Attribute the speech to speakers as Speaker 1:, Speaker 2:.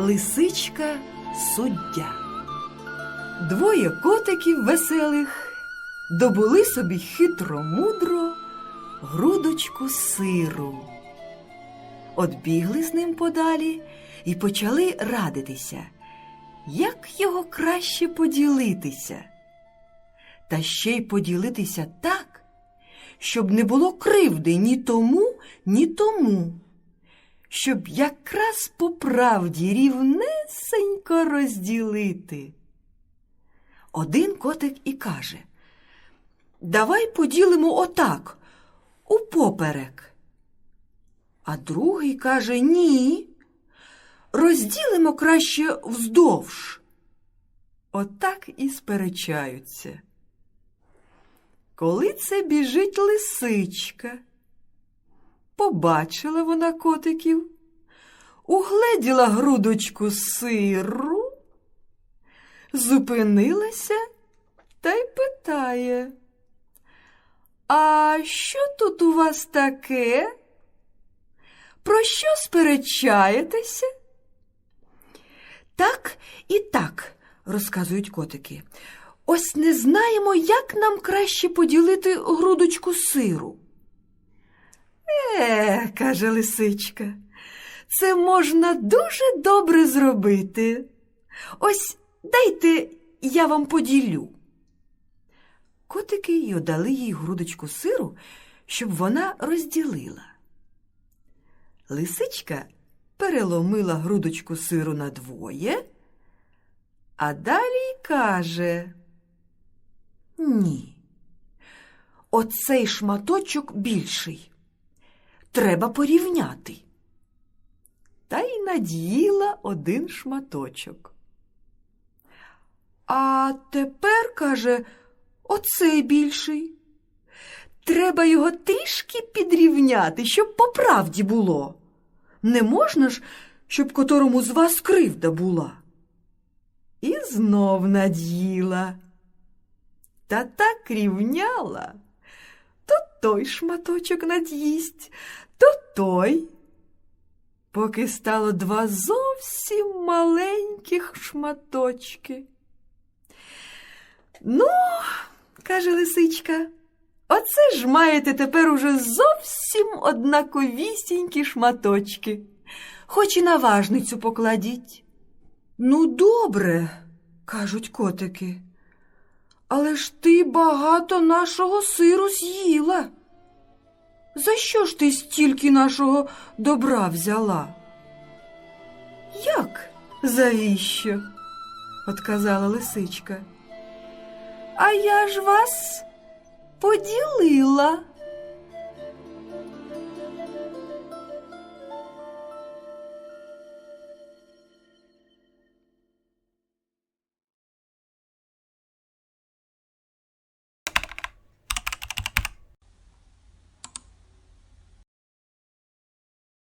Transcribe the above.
Speaker 1: Лисичка суддя. Двоє котиків веселих добули собі хитро-мудро грудочку сиру. От бігли з ним подалі і почали радитися, як його краще поділитися. Та ще й поділитися так, щоб не було кривди ні тому, ні тому щоб якраз по правді рівнесенько розділити. Один котик і каже Давай поділимо отак, упоперек. А другий каже Ні. Розділимо краще вздовж. Отак і сперечаються. Коли це біжить лисичка, Побачила вона котиків, угледіла грудочку сиру, зупинилася та й питає. А що тут у вас таке? Про що сперечаєтеся? Так і так, розказують котики. Ось не знаємо, як нам краще поділити грудочку сиру. Е, каже лисичка, це можна дуже добре зробити. Ось дайте я вам поділю. Котики й одали їй грудочку сиру, щоб вона розділила. Лисичка переломила грудочку сиру на двоє, а далі каже Ні, оцей шматочок більший треба порівняти. Та й над'їла один шматочок. А тепер, каже, оцей більший. Треба його трішки підрівняти, щоб по правді було. Не можна ж, щоб котрому з вас кривда була. І знов над'їла. Та так рівняла. То той шматочок над'їсть, то той, поки стало два зовсім маленьких шматочки. Ну, каже лисичка, оце ж маєте тепер уже зовсім однаковісінькі шматочки, хоч і на важницю покладіть. Ну, добре, кажуть котики. Але ж ти багато нашого сиру з'їла. За що ж ти стільки нашого добра взяла? Як? Завіщо? отказала лисичка. А я ж вас поділила.